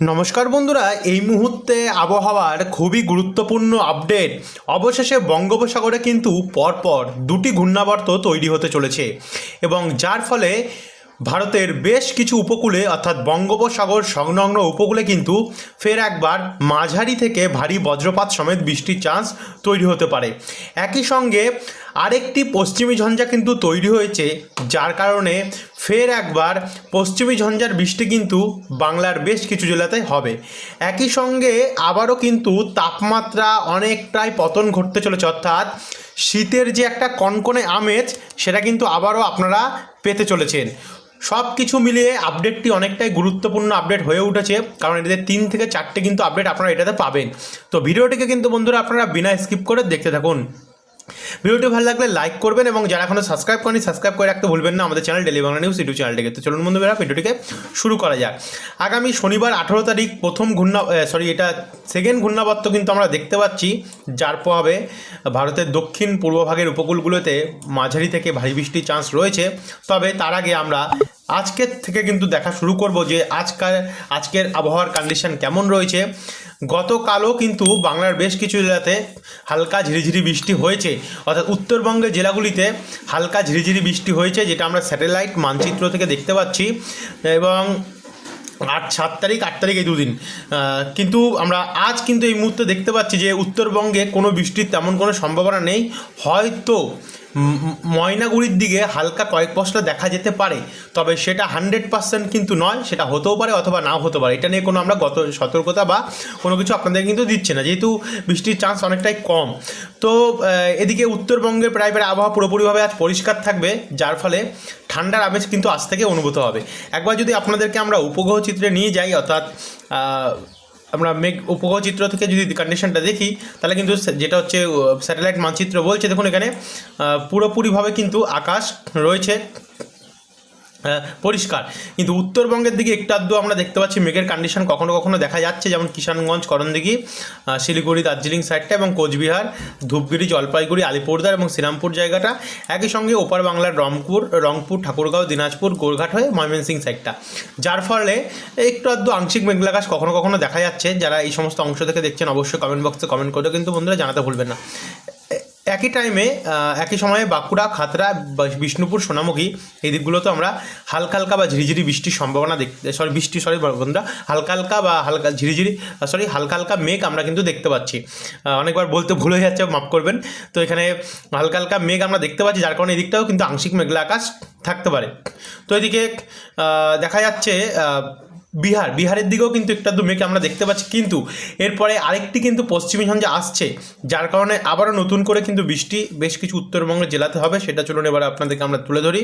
নমস্কার বন্ধুরা, এই মুহূর্তে আবহাওয়ার খুবই গুরুত্বপূর্ণ আপডেট। অবশেষে বঙ্গোপসাগরে কিন্তু পরপর দুটি ঘূর্ণাবর্ত তৈরি হতে চলেছে এবং যার ফলে ভারতের বেশ কিছু উপকূলে, অর্থাৎ বঙ্গোপসাগর সংলগ্ন উপকূলে কিন্তু ফের একবার মাঝারি থেকে ভারী বজ্রপাত সমেত বৃষ্টির চান্স তৈরি হতে পারে। একই সঙ্গে আরেকটি পশ্চিমী ঝঞ্ঝা কিন্তু তৈরি হয়েছে, যার কারণে ফের একবার পশ্চিমী ঝঞ্ঝার বৃষ্টি কিন্তু বাংলার বেশ কিছু জেলাতে হবে। একই সঙ্গে আবারও কিন্তু তাপমাত্রা অনেকটাই পতন ঘটতে চলেছে, অর্থাৎ শীতের যে একটা কনকনে আমেজ, সেটা কিন্তু আবারও আপনারা পেতে চলেছেন। সব কিছু মিলিয়ে আপডেটটি অনেকটাই গুরুত্বপূর্ণ আপডেট হয়ে উঠেছে, কারণ এটাতে তিন থেকে চারটে কিন্তু আপডেট আপনারা এটাতে পাবেন। তো ভিডিওটিকে কিন্তু বন্ধুরা আপনারা বিনা স্কিপ করে দেখতে থাকুন। ভিডিওটি ভালো লাগলে লাইক করবেন এবং যারা এখনও সাবস্ক্রাইব করেনি সাবস্ক্রাইব করে রাখতে ভুলবেন না আমাদের channel daily Bangla news YouTube চ্যানেলটিকে তো চলুন বন্ধু বন্ধুরা, ভিডিওটিকে শুরু করা যাক। আগামী শনিবার আঠেরো তারিখ প্রথম ঘূর্ণা সরি এটা সেকেন্ড ঘূর্ণাবর্ত কিন্তু আমরা দেখতে পাচ্ছি, যার প্রভাবে ভারতের দক্ষিণ পূর্বভাগের উপকূলগুলোতে মাঝারি থেকে ভারী বৃষ্টির চান্স রয়েছে। তবে তার আগে আমরা আজকের থেকে কিন্তু দেখা শুরু করব যে আজকাল, আজকের আবহাওয়ার কন্ডিশন কেমন রয়েছে। গতকালও কিন্তু বাংলার বেশ কিছু জেলাতে হালকা ঝিরিঝিরি বৃষ্টি হয়েছে। অর্থাৎ উত্তরবঙ্গের জেলাগুলিতে হালকা ঝিরিঝিরি বৃষ্টি হয়েছে, যেটা আমরা স্যাটেলাইট মানচিত্র থেকে দেখতে পাচ্ছি। এবং আট, সাত তারিখ, আট তারিখ এই দুদিন। কিন্তু আমরা আজ কিন্তু এই মুহূর্তে দেখতে পাচ্ছি যে উত্তরবঙ্গে কোনো বৃষ্টির তেমন কোনো সম্ভাবনা নেই। হয়তো ময়নাগুড়ির দিকে হালকা কয়েক পশলা দেখা যেতে পারে, তবে সেটা হান্ড্রেড পার্সেন্ট কিন্তু নয়, সেটা হতেও পারে অথবা নাও হতে পারে। এটা নিয়ে কোনো আমরা গত সতর্কতা বা কোনো কিছু আপনাদের কিন্তু দিচ্ছে না, যেহেতু বৃষ্টির চান্স অনেকটাই কম। তো এদিকে উত্তরবঙ্গের প্রায় প্রায় আবহাওয়া পুরোপুরিভাবে আজ পরিষ্কার থাকবে, যার ফলে ঠান্ডার আমেজ কিন্তু আজ থেকে অনুভূত হবে। একবার যদি আপনাদেরকে আমরা উপগ্রহ চিত্রে নিয়ে যাই, অর্থাৎ আমরা মেঘ উপগ্রহ চিত্র থেকে যদি কন্ডিশনটা দেখি, তাহলে কিন্তু যেটা হচ্ছে স্যাটেলাইট মানচিত্র বলছে, দেখুন এখানে পুরোপুরিভাবে কিন্তু আকাশ রয়েছে পরিষ্কার। কিন্তু উত্তরবঙ্গের দিকে একটু আধটু আমরা দেখতে পাচ্ছি, মেঘের কন্ডিশন কখনো কখনো দেখা যাচ্ছে, যেমন কিষানগঞ্জ, করণদিঘি শিলিগুড়ি, দার্জিলিং সাইডটা এবং কোচবিহার, ধূপগুড়ি, জলপাইগুড়ি, আলিপুরদার এবং শ্রীরামপুর জায়গাটা। একই সঙ্গে ওপার বাংলার রংপুর রংপুর, ঠাকুরগাঁও, দিনাজপুর গোরঘাট হয়ে ময়মনসিং সাইডটা যার ফলে একটু আধটু আংশিক মেঘলাকাশ কখনো কখনো দেখা যাচ্ছে। যারা এই সমস্ত অংশ থেকে দেখছেন, অবশ্যই কমেন্ট বক্সে কমেন্ট করে কিন্তু বন্ধুরা, জানাতে ভুলবেন না। একই টাইমে একই সময়ে বাঁকুড়া, খাতড়া বিষ্ণুপুর, সোনামুখী এই দিকগুলোতে আমরা হালকা হালকা বা ঝিরিঝিরি বৃষ্টির সম্ভাবনা দেখতে সরি বৃষ্টি সরি বন্ধুরা হালকা হালকা বা হালকা ঝিরিঝিরি সরি হালকা হালকা মেঘ আমরা কিন্তু দেখতে পাচ্ছি। অনেকবার বলতে ভুল হয়ে যাচ্ছে, মাফ করবেন। তো এখানে হালকা হালকা মেঘ আমরা দেখতে পাচ্ছি, যার কারণে এদিকটাও কিন্তু আংশিক মেঘলা আকাশ থাকতে পারে। তো এদিকে দেখা যাচ্ছে বিহার, বিহারের দিকেও কিন্তু একটা মেঘ আমরা দেখতে পাচ্ছি। কিন্তু এরপরে আরেকটি কিন্তু পশ্চিমী ঝঞ্ঝা আসছে, যার কারণে আবারও নতুন করে কিন্তু বৃষ্টি, বেশ কিছু উত্তরবঙ্গের জেলাতে হবে, সেটা চলুন এবার আপনাদেরকে আমরা তুলে ধরি।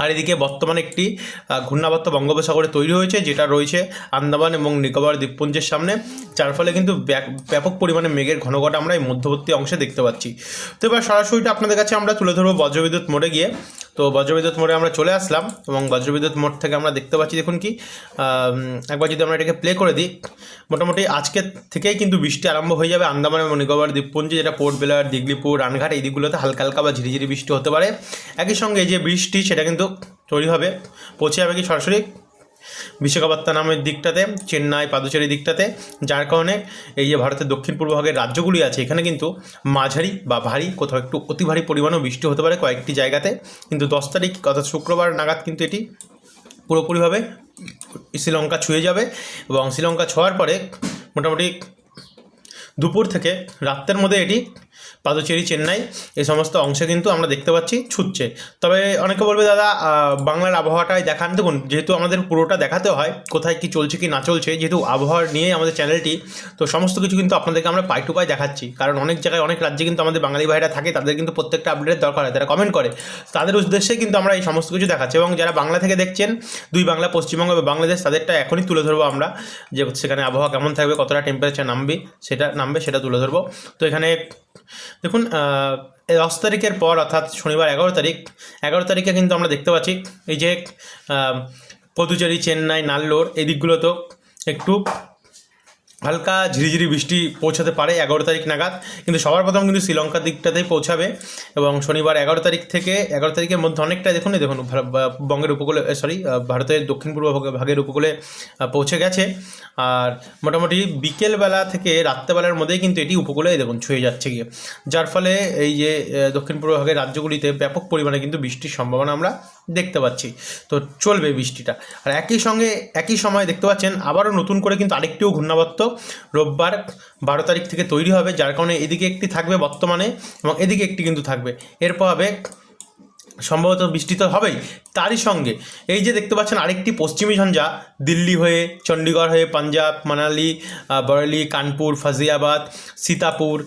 আর এদিকে বর্তমানে একটি ঘূর্ণাবর্ত বঙ্গোপসাগরে তৈরি হয়েছে, যেটা রয়েছে আন্দামান এবং নিকোবর দ্বীপপুঞ্জের সামনে। যার ফলে কিন্তু ব্যাপক পরিমাণে মেঘের ঘনঘটা আমরা এই মধ্যবর্তী অংশে দেখতে পাচ্ছি। তো এবার সরাসরিটা আপনাদের কাছে আমরা তুলে ধরবো বজ্রবিদ্যুৎ মোড়ে গিয়ে। তো বজ্রবিদ্যুৎ মোড়ে আমরা চলে আসলাম এবং বজ্রবিদ্যুৎ মোড় থেকে আমরা দেখতে পাচ্ছি, দেখুন কি একবার যদি আমরা এটাকে প্লে করে দিই, মোটামুটি আজকের থেকেই কিন্তু বৃষ্টি আরম্ভ হয়ে যাবে আন্দামান এবং নিকোবর দ্বীপপুঞ্জে, যেটা পোর্ট বেলার, দিগলিপুর, রানঘাট, এই দিকগুলোতে হালকা হালকা বা ঝিরিঝিরি বৃষ্টি হতে পারে। একই সঙ্গে যে বৃষ্টি, সেটা কিন্তু তৈরি হবে। পৌঁছে যাবে কি সরাসরি? বিশাখাপত্তনমের নামের দিকটাতে, চেন্নাই পাদুচেরি দিকটাতে, যার কারণে এই যে ভারতের দক্ষিণ পূর্ব ভাগের রাজ্যগুলি আছে, এখানে কিন্তু মাঝারি বা ভারী, কোথাও একটু অতি ভারী পরিমাণেও বৃষ্টি হতে পারে কয়েকটি জায়গাতে। কিন্তু দশ তারিখ অর্থাৎ শুক্রবার নাগাদ কিন্তু এটি পুরোপুরিভাবে শ্রীলঙ্কা ছুঁয়ে যাবে এবং শ্রীলঙ্কা ছোঁয়ার পরে মোটামুটি দুপুর থেকে রাত্রের মধ্যে এটি পাদুচেরি, চেন্নাই, এই সমস্ত অংশে কিন্তু আমরা দেখতে পাচ্ছি ছুটছে। তবে অনেকে বলবে, দাদা বাংলার আবহাওয়াটাই দেখান। দেখুন, যেহেতু আমাদের পুরোটা দেখাতে হয়, কোথায় কি চলছে, কি না চলছে, যেহেতু আবহাওয়া নিয়ে আমাদের চ্যানেলটি, তো সমস্ত কিছু কিন্তু আপনাদেরকে আমরা পাই টু পাই দেখাচ্ছি। কারণ অনেক জায়গায়, অনেক রাজ্যে কিন্তু আমাদের বাঙালি ভাইরা থাকে, তাদের কিন্তু প্রত্যেকটা আপডেটের দরকার হয়, তারা কমেন্ট করে। তাদের উদ্দেশ্যে কিন্তু আমরা এই সমস্ত কিছু দেখাচ্ছি এবং যারা বাংলা থেকে দেখছেন, দুই বাংলা, পশ্চিমবঙ্গ বা বাংলাদেশ, তাদেরটা এখনই তুলে ধরবো আমরা, যে সেখানে আবহাওয়া কেমন থাকবে, কতটা টেম্পারেচার নামবে, সেটা নামবে, সেটা তুলে ধরবো। তো এখানে দেখুন দশ তারিখের পর, অর্থাৎ শনিবার এগারো তারিখ, এগারো তারিখে কিন্তু আমরা দেখতে পাচ্ছি এই যে পদুচেরি, চেন্নাই, নাল্লোর, এই দিকগুলোতেও একটু হালকা ঝিরিঝিরি বৃষ্টি পৌঁছাতে পারে এগারো তারিখ নাগাদ, কিন্তু সবার প্রথম কিন্তু শ্রীলঙ্কার দিকটাতেই পৌঁছাবে। এবং শনিবার এগারো তারিখ থেকে, এগারো তারিখের মধ্যে অনেকটা দেখুন দেখুন বঙ্গের উপকূলে সরি ভারতের দক্ষিণ পূর্ব ভাগের উপকূলে পৌঁছে গেছে। আর মোটামুটি বিকেলবেলা থেকে রাত্রেবেলার মধ্যেই কিন্তু এটি উপকূলে দেখুন, ছুঁয়ে যাচ্ছে গিয়ে। যার ফলে এই যে দক্ষিণ পূর্ব ভাগের রাজ্যগুলিতে ব্যাপক পরিমাণে কিন্তু বৃষ্টির সম্ভাবনা আমরা দেখতে পাচ্ছি। তো চলবে বৃষ্টিটা। আর একই সঙ্গে, একই সময় দেখতে পাচ্ছেন, আবারও নতুন করে কিন্তু আরেকটিও ঘূর্ণাবর্ত রোববার বারো তারিখ থেকে তৈরি হবে, যার কারণে এদিকে একটি থাকবে বর্তমানে এবং এদিকে একটি কিন্তু থাকবে। এরপর হবে সম্ভবত বৃষ্টি তো হবেই, তারই সঙ্গে। এই যে দেখতে পাচ্ছেন আরেকটি পশ্চিমী ঝঞ্ঝা, দিল্লি হয়ে, চণ্ডীগড় হয়ে, পাঞ্জাব, মানালি বরেলি, কানপুর, ফাজিয়াবাদ, সীতাপুর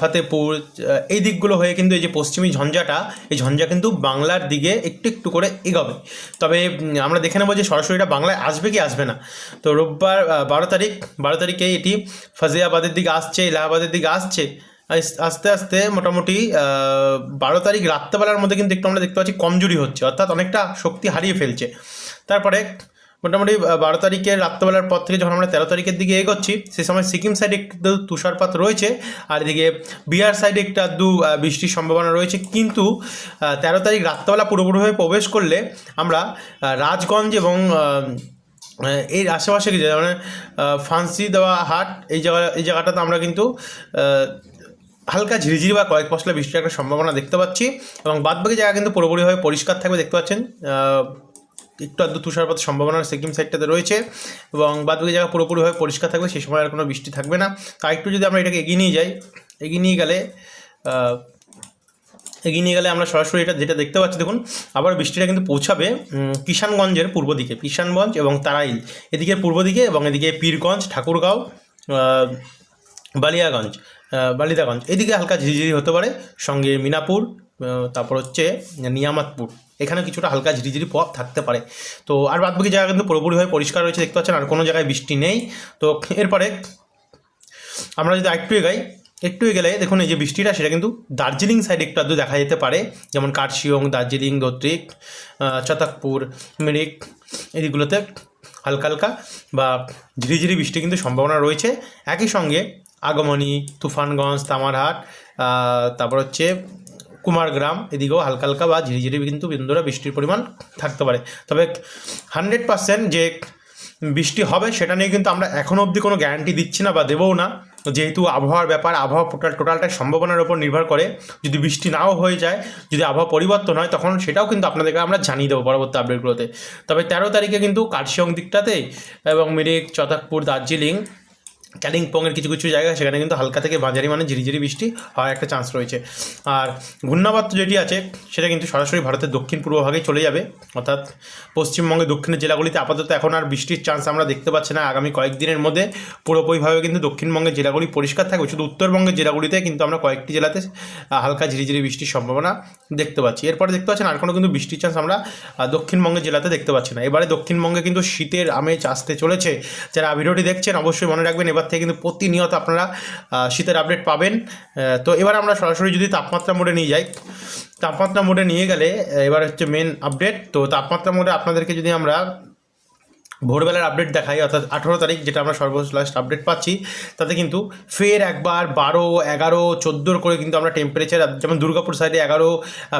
ফতেপুর এই দিকগুলো হয়ে কিন্তু এই যে পশ্চিমী ঝঞ্ঝাটা, এই ঝঞ্ঝা কিন্তু বাংলার দিকে একটু একটু করে এগোবে। তবে আমরা দেখে নেব যে সরাসরিটা বাংলায় আসবে কি আসবে না। তো রোববার বারো তারিখ, বারো তারিখে এটি ফাজিয়াবাদের দিকে আসছে, এলাহাবাদের দিকে আসছে। আস- আস্তে আস্তে মোটামুটি বারো তারিখ রাত্রেবেলার মধ্যে কিন্তু একটু আমরা দেখতে পাচ্ছি কমজোরি হচ্ছে অর্থাৎ অনেকটা শক্তি হারিয়ে ফেলছে। তারপরে মোটামুটি বারো তারিখের রাত্রেবেলার পর থেকে যখন আমরা তেরো তারিখের দিকে এগোচ্ছি সে সময় সিকিম সাইডে একটু তুষারপাত রয়েছে আর এদিকে বিহার সাইডে একটু আহ, বৃষ্টির সম্ভাবনা রয়েছে। কিন্তু তেরো তারিখ রাত্রেবেলা পুরোপুরিভাবে প্রবেশ করলে আমরা রাজগঞ্জ এবং এর আশেপাশে কিছু মানে ফান্সি দেওয়া হাট এই জায়গা এই জায়গাটাতে আমরা কিন্তু হালকা ঝিরিঝিরি বা কয়েক পশলা বৃষ্টির একটা সম্ভাবনা দেখতে পাচ্ছি এবং বাদবাকি জায়গা কিন্তু পুরোপুরিভাবে পরিষ্কার থাকবে, দেখতে পাচ্ছেন। একটু আধটু তুষারপাতের সম্ভাবনা সিকিম সাইডটাতে রয়েছে এবং বাদবাকি জায়গা পুরোপুরিভাবে পরিষ্কার থাকবে সেই সময় আর কোনো বৃষ্টি থাকবে না। তা একটু যদি আমরা এটাকে এগিয়ে নিয়ে যাই, এগিয়ে নিয়ে গেলে এগিয়ে নিয়ে গেলে আমরা সরাসরি এটা যেটা দেখতে পাচ্ছি, দেখুন, আবার বৃষ্টিটা কিন্তু পৌঁছাবে কিষানগঞ্জের পূর্ব দিকে, কিষানগঞ্জ এবং তারাইল, এদিকের পূর্ব দিকে এবং এদিকে পীরগঞ্জ, ঠাকুরগাঁও বালিয়াগঞ্জ। বালিদাগঞ্জ। এদিকে হালকা ঝিরিঝিরি হতে পারে, সঙ্গে মিনাপুর তারপর হচ্ছে নিয়ামাতপুর। এখানে কিছুটা হালকা ঝিরিঝিরি পথ থাকতে পারে। তো আর বাদবাকি জায়গা কিন্তু পুরোপুরিভাবে পরিষ্কার রয়েছে, দেখতে পাচ্ছেন আর কোনো জায়গায় বৃষ্টি নেই। তো এরপরে আমরা যদি একটু এগাই, একটু গেলে দেখুন এই যে বৃষ্টিটা, সেটা কিন্তু দার্জিলিং সাইডে একটু আধটু দেখা যেতে পারে। যেমন কার্শিয়ং, দার্জিলিং, দত্রিক চতকপুর, মিরিক, এদিকগুলোতে হালকা হালকা বা ঝিরিঝিরি বৃষ্টি কিন্তু সম্ভাবনা রয়েছে। একই সঙ্গে আগমনী, তুফানগঞ্জ, তামারহাট তারপর হচ্ছে কুমারগ্রাম, এদিকেও হালকা হালকা বা ঝিরিঝিরি কিন্তু বিন্দুরা বৃষ্টির পরিমাণ থাকতে পারে। তবে হান্ড্রেড পার্সেন্ট যে বৃষ্টি হবে সেটা নিয়ে কিন্তু আমরা এখনও অবধি কোনো গ্যারান্টি দিচ্ছি না বা দেবও না। যেহেতু আবহাওয়ার ব্যাপার, আবহাওয়া টোটাল টোটালটাই সম্ভাবনার উপর নির্ভর করে। যদি বৃষ্টি নাও হয়ে যায়, যদি আবহাওয়া পরিবর্তন হয়, তখন সেটাও কিন্তু আপনাদেরকে আমরা জানিয়ে দেবো পরবর্তী আপডেটগুলোতে তবে তেরো তারিখে কিন্তু কার্শিয়ং দিকটাতে এবং মিরিক চতাকপুর দার্জিলিং কালিম্পংয়ের কিছু কিছু জায়গা সেখানে কিন্তু হালকা থেকে বাজারি মানে ঝিরিঝিরি বৃষ্টি হওয়ার একটা চান্স রয়েছে। আর ঘূর্ণাবর্ত যেটি আছে, সেটা কিন্তু সরাসরি ভারতের দক্ষিণ পূর্ব ভাগে চলে যাবে। অর্থাৎ পশ্চিমবঙ্গের দক্ষিণের জেলাগুলিতে আপাতত এখন আর বৃষ্টির চান্স আমরা দেখতে পাচ্ছি না। আগামী কয়েকদিনের মধ্যে পুরোপুরিভাবে কিন্তু দক্ষিণবঙ্গের জেলাগুলি পরিষ্কার থাকবে। শুধু উত্তরবঙ্গের জেলাগুলিতে কিন্তু আমরা কয়েকটি জেলাতে হালকা ঝিরিঝিরি বৃষ্টির সম্ভাবনা দেখতে পাচ্ছি। এরপরে দেখতে পাচ্ছেন আর কোনো কিন্তু বৃষ্টির চান্স আমরা দক্ষিণবঙ্গের জেলাতে দেখতে পাচ্ছি না। এবারে দক্ষিণবঙ্গে কিন্তু শীতের আমেজ আসতে চলেছে। যারা ভিডিওটি দেখছেন, অবশ্যই মনে রাখবেন এবার থেকে কিন্তু প্রতিনিয়ত আপনারা শীতের আপডেট পাবেন। তো এবার আমরা সরাসরি যদি তাপমাত্রা মোডে নিয়ে যাই, তাপমাত্রা মোডে নিয়ে গেলে, এবার হচ্ছে মেন আপডেট তো তাপমাত্রা মোডে আপনাদেরকে যদি আমরা ভোরবেলার আপডেট দেখাই, অর্থাৎ আঠেরো তারিখ যেটা আমরা সর্বশেষ লাস্ট আপডেট পাচ্ছি, তাতে কিন্তু ফের একবার বারো, এগারো, চোদ্দোর করে কিন্তু আমরা টেম্পারেচার যেমন দুর্গাপুর সাইডে এগারো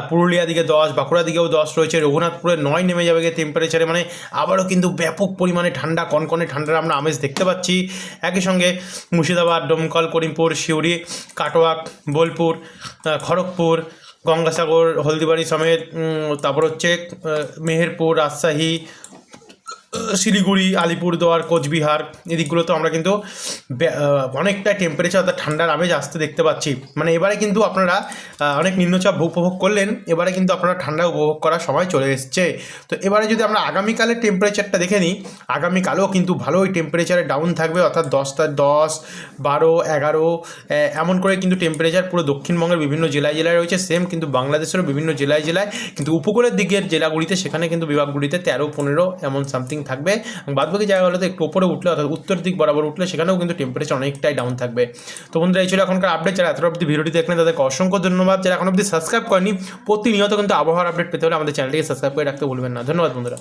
পুরুলিয়া দিকে দশ, বাঁকুড়া দিকেও দশ রয়েছে, রঘুনাথপুরে নয় নেমে যাবে গিয়ে টেম্পারেচারে মানে আবারও কিন্তু ব্যাপক পরিমাণে ঠান্ডা, কনকনে ঠান্ডার আমরা আমেজ দেখতে পাচ্ছি। একই সঙ্গে মুর্শিদাবাদ ডোমকল করিমপুর শিউরি কাটোয়াক বোলপুর খড়গপুর, গঙ্গাসাগর, হলদিবাড়ি সমেত তারপর হচ্ছে মেহেরপুর, রাজশাহী শিলিগুড়ি, আলিপুরদুয়ার, কোচবিহার, এদিকগুলোতে আমরা কিন্তু অনেকটা টেম্পারেচার অর্থাৎ ঠান্ডার আমেজ আসতে দেখতে পাচ্ছি। মানে এবারে কিন্তু আপনারা অনেক নিম্নচাপ উপভোগ করলেন, এবারে কিন্তু আপনারা ঠান্ডা উপভোগ করার সময় চলে এসছে। তো এবারে যদি আমরা আগামীকালের টেম্পারেচারটা দেখে নিই, আগামীকালও কিন্তু ভালোই টেম্পারেচারে ডাউন থাকবে, অর্থাৎ দশটা দশ, বারো, এগারো এমন করে কিন্তু টেম্পারেচার পুরো দক্ষিণবঙ্গের বিভিন্ন জেলায় জেলায় রয়েছে। সেম কিন্তু বাংলাদেশেরও বিভিন্ন জেলায় জেলায়, কিন্তু উপকূলের দিকের জেলাগুলিতে, সেখানে কিন্তু বিভাগগুলিতে তেরো, পনেরো, এমন সামথিং থাকবে। বাদবাকি জায়গাগুলোতে একটু উপরে উঠলে, অর্থাৎ উত্তর দিক বরাবর উঠলে, সেখানেও কিন্তু টেম্পারেচার অনেকটাই ডাউন থাকবে। তো বন্ধুরা, এই ছিল এখনকার আপডেট যারা এত অব্দি ভিডিওটি দেখলেন, তাদেরকে অসংখ্য ধন্যবাদ। যারা এখন অবধি সাবস্ক্রাইব করেনি প্রতিনিয়ত কিন্তু আবহাওয়ার আপডেট পেতে হলে আমাদের চ্যানেলটিকে সাবস্ক্রাইব করে রাখতে ভুলবেন না। ধন্যবাদ বন্ধুরা।